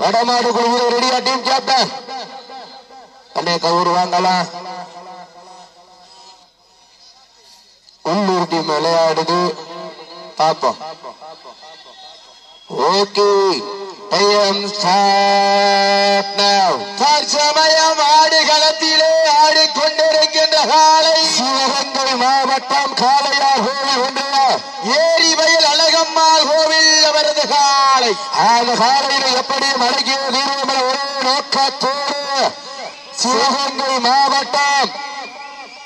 வடமாடு குழு ரெடியா team captain அண்ணே கவுரு வாங்கலாம் உள்ளூர் டீம் விளையாடுது. பாப்போம் ஓகே. டைம் ஸ்டார்ட் நவ் தற்சமயம் ஆடு களத்திலே காலை மாவட்டம் காளையார் கோவில் ஒன்று ஏரி வயல் அழகம்மாள் கோவில் அவரது காலை அந்த காலையில் எப்படி மடக்கிய தீர்வுகளை ஒரே நோக்கத்தோடு சிவகங்கை மாவட்டம்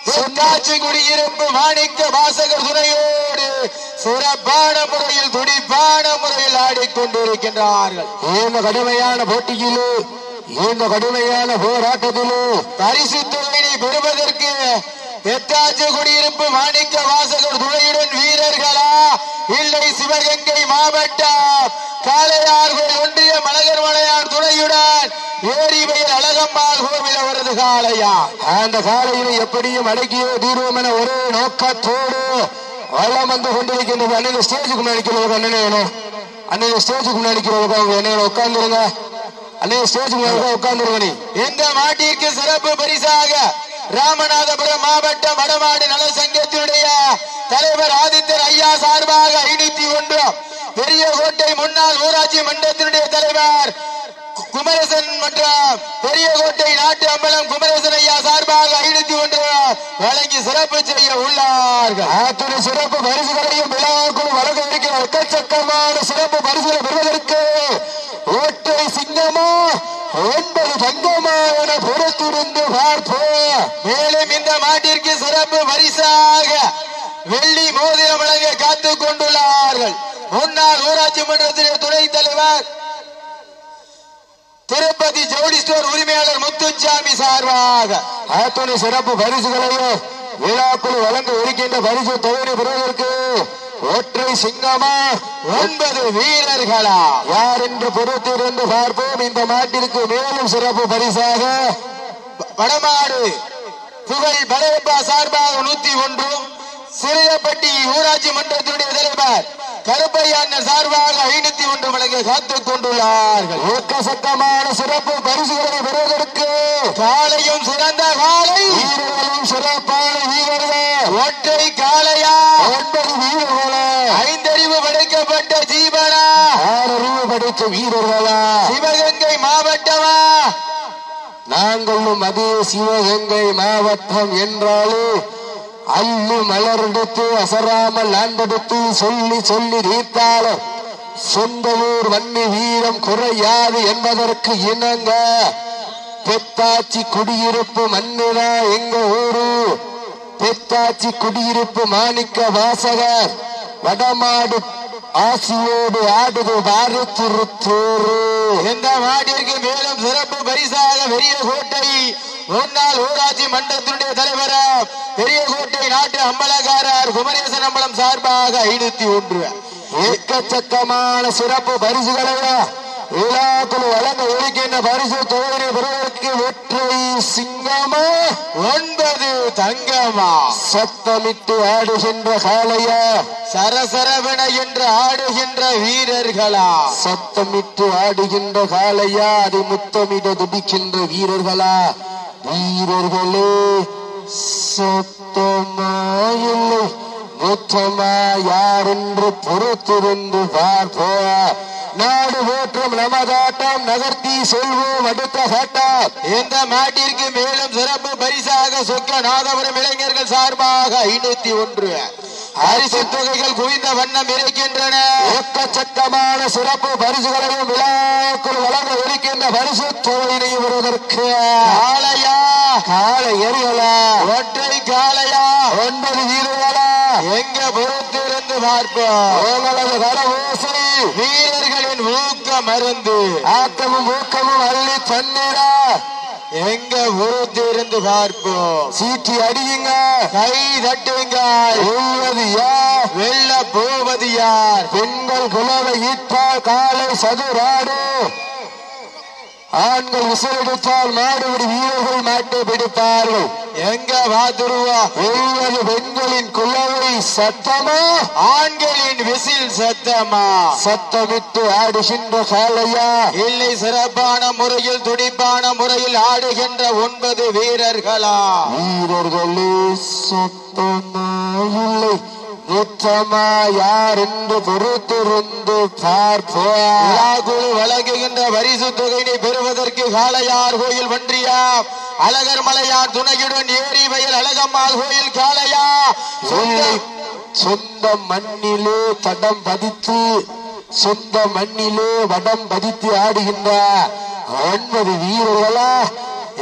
பொன்னாச்சி குடியிருப்பு மாணிக்க வாசகர் துணையோடு சிறப்பான முறையில் துடிப்பான முறையில் ஆடிக்கொண்டிருக்கின்றார்கள். இந்த கடுமையான போட்டியிலே இந்த கடுமையான போராட்டத்திலே பரிசு தொகையை பெறுவதற்கு பெத்தாச்சி குடியிருப்பு மாணிக்க வாசகர் துணையுடன் வீரர்களா? இல்லை சிவகங்கை மாவட்டம். காளையார்கள் ஒன்றிய மலகர் மலையார் துணையுடன் ஏரிவையில் அழகம்மாள் கோவில் அவரது காளையா? அந்த காலையில எப்படியும் அடக்கிய தீர்வோம் என ஒரே நோக்கத்தோடு வளம் வந்து கொண்டிருக்கின்றது அண்ணன் ஸ்டேஜுக்கு முன்னாடி அண்ணனே வேணும் அண்ணன் ஸ்டேஜுக்கு முன்னாடி அவங்க என்ன உட்காந்துருங்க அண்ணன் ஸ்டேஜுக்கு முன்னாடி உட்கார்ந்துருங்க நீ. இந்த மாட்டிற்கு சிறப்பு பரிசாக? ராமநாதபுரம் மாவட்டம் வடமாடு நல சங்கத்தினுடைய தலைவர் ஆதித்தர் ஐயா சார்பாக ஐநூத்தி ஒன்று பெரிய கோட்டை முன்னாள் ஊராட்சி மன்றத்தினுடைய தலைவர் குமரசன் மற்றும் பெரிய கோட்டை நாட்டு அம்பலம் குமரசன் ஐயா சார்பாக ஐநூத்தி ஒன்று வழங்கி சிறப்பு செய்ய உள்ளார்கள். அத்துணை சிறப்பு பரிசுகளையும் விழாக்குள் வழங்க இருக்கிற எக்கச்சக்கமான சிறப்பு பரிசுகளை பெறுவதற்கு ஓட்டை சிங்கமா ஒன்பது தங்கமா என பொறுத்திருந்து பார்ப்போம் மேலும் இந்த மாட்டிற்கு சிறப்பு பரிசாக வெள்ளி மோதிரம் வழங்க காத்துக் கொண்டுள்ளார்கள் முன்னாள் ஊராட்சி மன்றத்தின் துணைத் தலைவர் திருப்பதி ஜவுளி ஸ்டோர் உரிமையாளர் முத்துச்சாமி சார்பாக அத்துணை சிறப்பு பரிசுகளையும் விழாக்குழு வழங்க இருக்கின்ற பரிசு தொகுதி பெறுவதற்கு ஒற்றை சிங்கமா ஒன்பது வீரர்களா? யார் என்று பொறுத்திருந்து பார்ப்போம். இந்த மாட்டிற்கு மேலும் சிறப்பு பரிசாக வடமாடு புகழ் பலவப்பா சார்பாக நூத்தி ஒன்று சிறியப்பட்டி ஊராட்சி மன்றத்தினுடைய தலைவர் கருப்பையாண்ணர் சார்பாக ஐநூத்தி ஒன்று வழங்க காத்துக் கொண்டுள்ளார்கள். எக்கச்சக்கமான சிறப்பு பரிசுகளை பெறுவதற்கு காலையும் சிறந்த காலை வீரர்களும் சிறப்பான வீரர்கள். ஒற்றை காளையா? ஒன்பது வீரர்களா? ஐந்தறிவு படைக்கப்பட்ட ஜீவனா? ஆறறிவு படித்த வீரர்களா? சிவகங்கை மாவட்டமா? நாங்களும் அதே சிவகங்கை மாவட்டம் என்றாலே அள்ளு மலரெடுத்து அசராமல் ஆண்டெடுத்து சொல்லி சொல்லி நீத்தாலும் சொந்த ஊர் வன்னி வீரம் குறையாது என்பதற்கு இணங்க பெத்தாச்சி குடியிருப்பு மண்ணுதா எங்க ஊரு? பெத்தாச்சி குடியிருப்பு மாணிக்க வாசகர் வடமாடு ஆசியோடு ஆடுது பாரு திருத்தூரு இந்த மாட்டிற்கு மேலும் சிறப்பு பரிசாக பெரிய கோட்டை முன்னாள் ஊராட்சி மன்றத்தினுடைய தலைவர் பெரியகோட்டை நாட்டு அம்பலக்காரர் குமரேசன் அம்பலம் சார்பாக ஐநூத்தி ஒன்று. எக்கச்சக்கமான சிறப்பு பரிசுகளை விழாக்குழு வழங்க இருக்கின்ற பரிசு தொகையை பெறுவதற்கு வெற்றி சிங்கமா? ஒன்பது தங்கமா? சத்தமிட்டு ஆடுகின்ற காளையா? சரசரவென என்று ஆடுகின்ற வீரர்களா? சத்தமிட்டு ஆடுகின்ற காளையா? அதை முத்தமிட துடிக்கின்ற வீரர்களா? வீரர்களே சத்தமா இல்லை முத்தமா யார் என்று பொறுத்திருந்து பார்ப்போம் நாடு போற்றும் நமதாட்டம் நகர்த்தி சொல்வோம் அடுத்த சட்டம். இந்த மாட்டிற்கு மேலும் சிறப்பு பரிசாக சொக்க நாதபுரம் இளைஞர்கள் சார்பாக ஐநூத்தி ஒன்று. அரிசி தொகைகள் குவிந்த வண்ணம் இருக்கின்றன எக்கச்சக்கமான சிறப்பு பரிசுகளையும் விழாக்கள் வழங்க இருக்கின்ற பரிசு தொகையினை வருவதற்கு. காளையா? காலை எரியலா. ஒற்றை காளையா? ஒன்பது வீரர்களா? எங்க பொறுத்திருந்து பார்ப்போம். உங்களது கரவோசை வீரர்களின் ஊக்க மருந்து. ஆக்கமும் ஊக்கமும் அள்ளி தண்ணீரா? எங்க பொறுத்திருந்து பார்ப்போம். சீட்டி அடியுங்க கை தட்டுவீங்க. உள்ளது யார் வெள்ள போவது யார் பெண்கள் குலவை ஈட்டால் காலை சதுராடு. ஆண்கள் விசிலடித்தால் மாடுபடி வீரர்கள் மாட்டை பிடிப்பார்கள். எங்க வாத்துருவா ஒவ்வொரு பெண்களின் குலவை சத்தமா? ஆண்களின் விசில் சத்தமா? சத்தமிட்டு ஆடுகின்ற சாலையா இல்லை சிறப்பான முறையில் துடிப்பான முறையில் ஆடுகின்ற ஒன்பது வீரர்களா? வீரர்களே சத்தமா? இல்லை. நித்தமா யார் என்று பொறுத்திருந்து பார்ப்போம். வழங்குகின்ற பரிசு தொகையினை பெறுவதற்கு காளையார் கோயில் ஒன்றியா? அழகர் மலையார் துணையுடன் ஏரி வயல் அழகம்மாள் கோயில் காளையா? சொந்த மண்ணிலே தடம் பதித்து சொந்த மண்ணிலே வடம் பதித்து ஆடுகின்ற ஒன்பது வீரர்களா?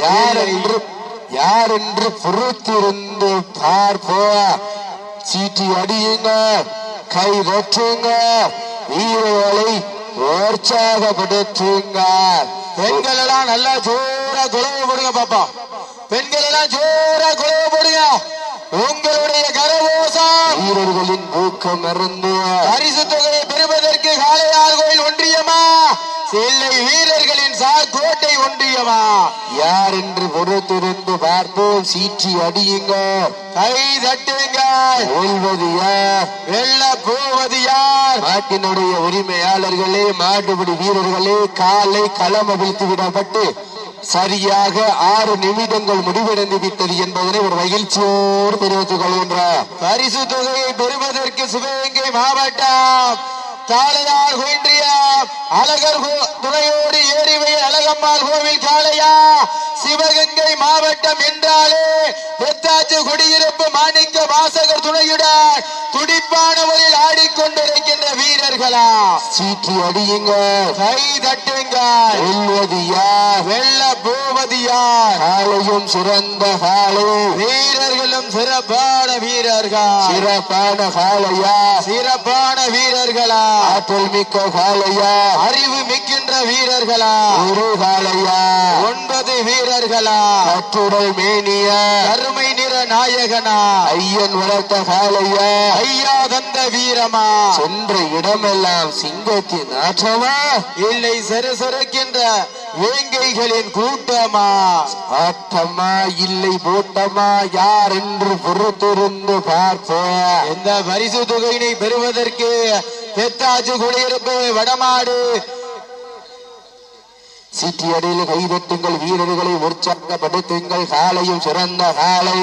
யார் என்று யார் என்று பொறுத்திருந்து பார்ப்போம். சீட்டி அடியுங்க. கை வெற்றுங்க வீரர்களை உற்சாகப்படுத்துங்க. பெண்கள் எல்லாம் நல்லா ஜோரா குழவு போடுங்க பாப்பா. பெண்கள் எல்லாம் ஜோரா குழவு போடுங்க. உங்களுடைய கரவோசம் வீரர்களின் ஊக்கம் மறந்து பரிசு தொகையை பெறுவதற்கு காளையார் கோயில் ஒன்றியமா? செல்லை வீரர்களின் சாக்கோட்டை ஒன்றியமா யார் என்று பொறுத்திருந்து பார்ப்போம். சீற்றி அடியுங்க. கை தட்டுங்க. வெல்வது யார்? வெல்ல போவது யார்? நாட்டினுடைய உரிமையாளர்களே மாட்டுப்பிடி வீரர்களே காலை களம் அவிழ்த்து விடப்பட்டு சரியாக ஆறு நிமிடங்கள் முடிவடைந்து விட்டது என்பதனை ஒரு மகிழ்ச்சியோடு தெரிவித்துக் கொள்கின்றார். பரிசு தொகையை பெறுவதற்கு சிவகங்கை மாவட்டம் காளையார் ஒன்றிய அழகர் கோ- துணையோடு கோவில் காளையா சிவகங்கை மாவட்டம் என்றாலே பெத்தாச்சு குடியிருப்பு மாணிக்க வாசகர் துணையுடன் துடிப்பானவரில் வீரர்களா சீற்றி அடியுங்க கை தட்டுங்க வெல்வது யார்? வெல்ல போவது யார்? காலையும் சிறந்த காலை. வீரர்களும் சிறப்பான வீரர்கள். சிறப்பான காலையா? சிறப்பான வீரர்களா? ஆற்றல் மிக்க காலையா? அறிவு மிக்கின்ற வீரர்களா? ஒரு காலையா? ஒன்பது வீரர்களா? கட்டுடல் மேனியா? கருமை நிற நாயகனா? ஐயன் வளர்த்த காலையா? ஐயா தந்த வீரமா? சென்ற எல்லாம் சிங்கத்தின் ஆற்றமா? இல்லை சரசரக்கின்ற வேங்கைகளின் கூட்டமா? ஆட்டமா? இல்லை கூட்டமா யார் என்று பொறுத்திருந்து பார்ப்போம் இந்த பரிசு தொகையினை பெறுவதற்கு தெத்தாஜு குடியிருப்பு வடமாடு? சீட்டி அடியில் கைதட்டுங்கள் வீரர்களை உற்சாகப்படுத்துங்கள். காலையும் சிறந்த காலை.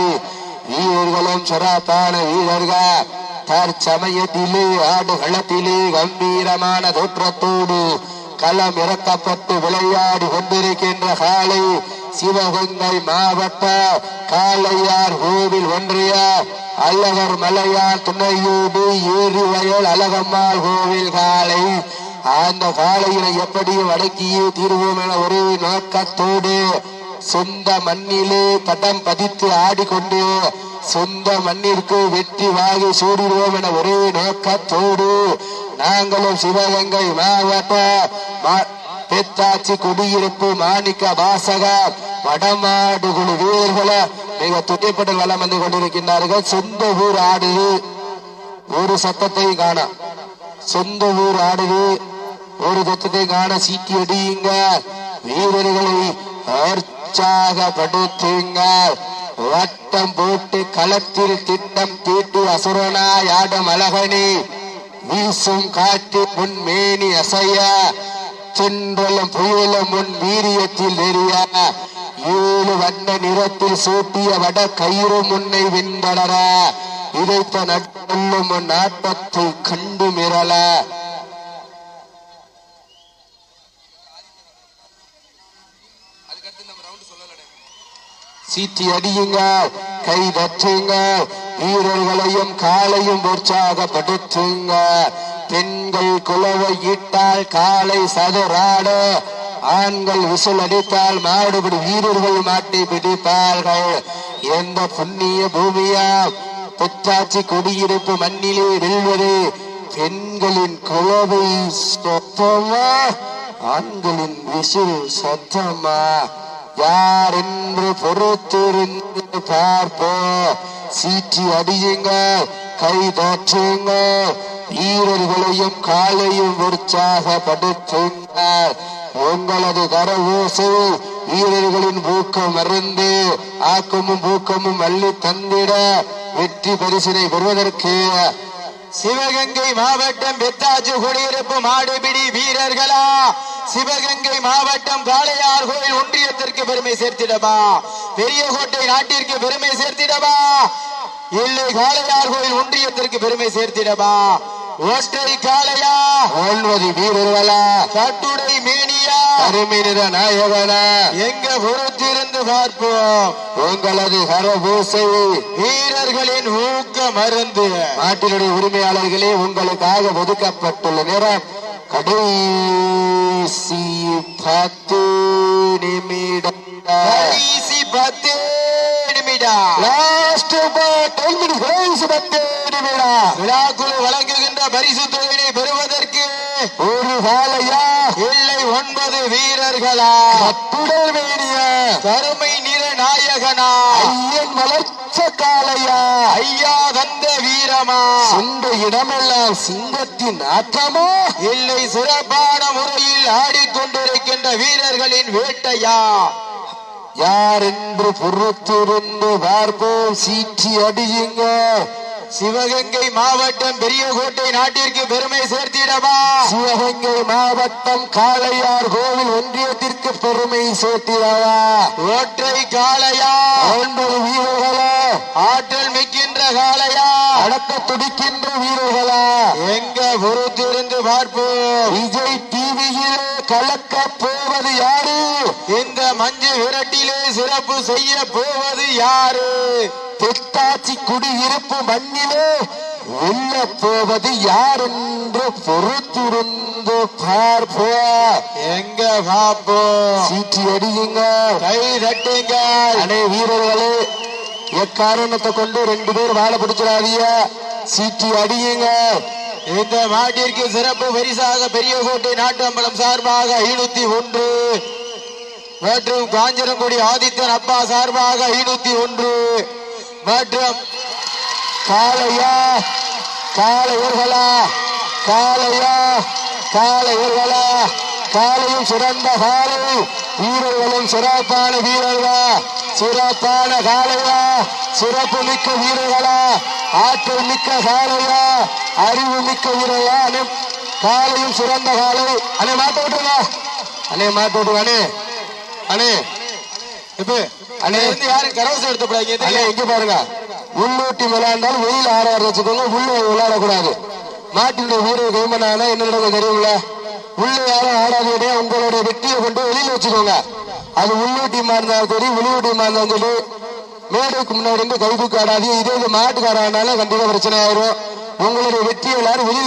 வீரர்களும் சிறப்பான வீரர்கள். தற்சமயத்திலே ஆடுகளத்திலே கம்பீரமான தோற்றத்தோடு களம் இறக்கப்பட்டு விளையாடி கொண்டிருக்கின்ற காலை சிவகங்கை மாவட்ட காளையார் கோவில் ஒன்றிய அல்லவர் மலையார் துணையோடு ஏரி வயல் அழகம்மாள் கோவில் காலை அந்த காளையினை எப்படியும் அடக்கியே தீர்வோம் என ஒரே நோக்கத்தோடு சொந்த மண்ணிலே தடம் பதித்து ஆடிக்கொண்டு சொந்த மண்ணிற்கு வெற்றி வாகி சூடிடுவோம் என ஒரே நோக்கத்தோடு நாங்களும் சிவகங்கை மாவட்ட பெத்தாச்சி குடியிருப்பு மாணிக்க வாசக வடமாடு குழு வீரர்களை மிக துட்டிப்பட்டு வளம் வந்து கொண்டிருக்கின்றார்கள். சொந்த ஊர் ஆடுது. ஒரு சத்தத்தையும் காணோம் சொந்த ஊர் ஆடுது. ஒரு சத்தத்தை காண. சீட்டி அடியுங்க. வீரர்களை உற்சாகப்படுத்துங்க வட்டம் போட்டு களத்தில் திட்டம் தீட்டு அசுரனாய் ஆடும் அழகனி வீசும் காற்று முன் மேனி அசைய. சென்றலும் புயலும் முன் வீரியத்தில் எரிய ஏழு வண்ண நிறத்தில் சூட்டிய வட கயிறு முன்னை விண்டடர. இதைத்த நட்புள்ளும் முன் ஆட்டத்தை கண்டு மிரள. சீட்டி அடியுங்க கை தட்டுங்க வீரர்களையும் காலையும் உற்சாகப்படுத்துங்க பெண்கள் குலவை இட்டால் காலை சதுராட ஆண்கள் விசில் அடித்தால் மாடுபடி வீரர்கள் மாட்டி பிடிப்பார்கள். எந்த புண்ணிய பூமியா புத்தாச்சி குடியிருப்பு மண்ணிலே வெல்வது? பெண்களின் குலவை சத்தமா ஆண்களின் விசில் சத்தமா? யார் என்று பொறுத்திருந்து பார்ப்போம் சீற்றி அடியுங்க கை தோற்றுங்க வீரர்களையும் காலையும் உற்சாகப்படுத்துங்க உங்களது கரவூசு வீரர்களின் ஊக்கம் மருந்து ஆக்கமும் ஊக்கமும் அள்ளி தந்திட வெற்றி பரிசினை பெறுவதற்கு சிவகங்கை மாவட்டம் பெத்தாச்சு குடியிருப்பு மாடுபிடி வீரர்களா? சிவகங்கை மாவட்டம் காளையார் கோயில் ஒன்றியத்திற்கு பெருமை சேர்த்திடவா? பெரியகோட்டை நாட்டிற்கு பெருமை சேர்த்திடவா? இல்லை காளையார் கோயில் ஒன்றியத்திற்கு பெருமை சேர்த்திடவா? ஒற்றை காளையா? ஒன்பது வீரர்களா? கட்டுடை மேனியா? அருமை நிற நாயகனா? எங்க பொறுத்திருந்து பார்ப்போம். உங்களது கர ஓசை வீரர்களின் ஊக்க மருந்து. நாட்டினுடைய உரிமையாளர்களே உங்களுக்காக ஒதுக்கப்பட்டுள்ள நேரம் கடைசி பத்து நிமிடம். கடைசி பத்து நிமிடம் லாஸ்ட் டென் மினிட்ஸ் கடைசி பத்து நிமிடம். விழாக்குழு வழங்குகின்ற பரிசு தொகையினை பெறுவதற்கு ஒரு காலையா இல்லை ஒன்பது வீரர்களா? கட்டுடல் வேணிய கருமை நாயகனா? ஐயன் வளர்ச்ச காலையா ஐயா தந்த வீரமா? சொந்த இடமெல்லாம் சிங்கத்தின் ஆற்றமோ? இல்லை சிறப்பான முறையில் ஆடிக்கொண்டிருக்கின்ற வீரர்களின் வேட்டையா? யார் என்று பொறுத்திருந்து பார்ப்போம். சீற்றி அடியுங்க. சிவகங்கை மாவட்டம் பெரியகோட்டை நாட்டிற்கு பெருமை சேர்த்திடவா? சிவகங்கை மாவட்டம் காளையார் கோவில் ஒன்றியத்திற்கு பெருமை சேர்த்திடவா? ஒற்றை காளையா? ஒன்பது வீரர்களா? ஆற்றல் மிக்கின்ற காளையா? அடக்க துடிக்கின்ற வீரர்களா? எங்க பொறுத்திருந்து பார்ப்போம். விஜய் டிவியிலே கலக்க போவது யாரு இந்த மஞ்சு விரட்டிலே சிறப்பு செய்ய போவது யாரு? தெத்தாச்சி குடியிருப்பு மண்ணிலே வெல்ல போவது யார் என்று பொறுத்திருந்து பார்ப்போம் எங்க பாப்போம் சீற்றி அடியுங்க. கை தட்டுங்க. அனை வீரர்களே எக்காரணத்தை கொண்டு ரெண்டு பேர் வாழ பிடிச்சிடாதீங்க. சீட்டி அடியுங்க. இந்த மாட்டிற்கு சிறப்பு பரிசாக பெரியகோட்டை நாட்டம்பலம் சார்பாக ஐநூத்தி ஒன்று. மற்றும் காஞ்சனங்குடி ஆதித்யன் அப்பா சார்பாக ஐநூத்தி ஒன்று. மற்றும் காளையா காலையர்களா காளையா காலையர்களா காலையும் சிறந்த காளை வீரர்களும் சிறப்பான வீரர்களா சிறப்பான காலையா சிறப்பு மிக்க வீரர்களா ஆற்றல் மிக்க காலையா அறிவு மிக்க வீரர்களா அண்ணே காலையும் சிறந்த காலை அண்ணே மாட்ட விட்டுருங்க அண்ணே மாட்ட விட்டுருங்க அண்ணே. அண்ணே இப்ப அண்ணே. இருந்து யாரும் கரவசம் எடுத்துப்படாங்க அண்ணே இங்க பாருங்க. உள்ளூட்டி விளையாண்டாலும் வெளியில ஆட வச்சுக்கோங்க உள்ள விளையாடக்கூடாது. மாட்டினுடைய வீரர் கைமனானா என்ன நடக்கும் தெரியுங்களா உள்ள யாரும் ஆடாதீங்க உங்களுடைய வெற்றியை கொண்டு வெளியில வச்சுக்கோங்க. அது உள்ளூட்டியமா இருந்தாலும் சரி வெளியூட்டியமா இருந்தாலும் சரி மேடைக்கு முன்னாடி இருந்து கைதுக்கு ஆடாதீங்க இதே இது மாட்டுக்காரானாலும் கண்டிப்பா பிரச்சனை ஆயிரும். உங்களுடைய வெற்றியை எல்லாரும் வெளியில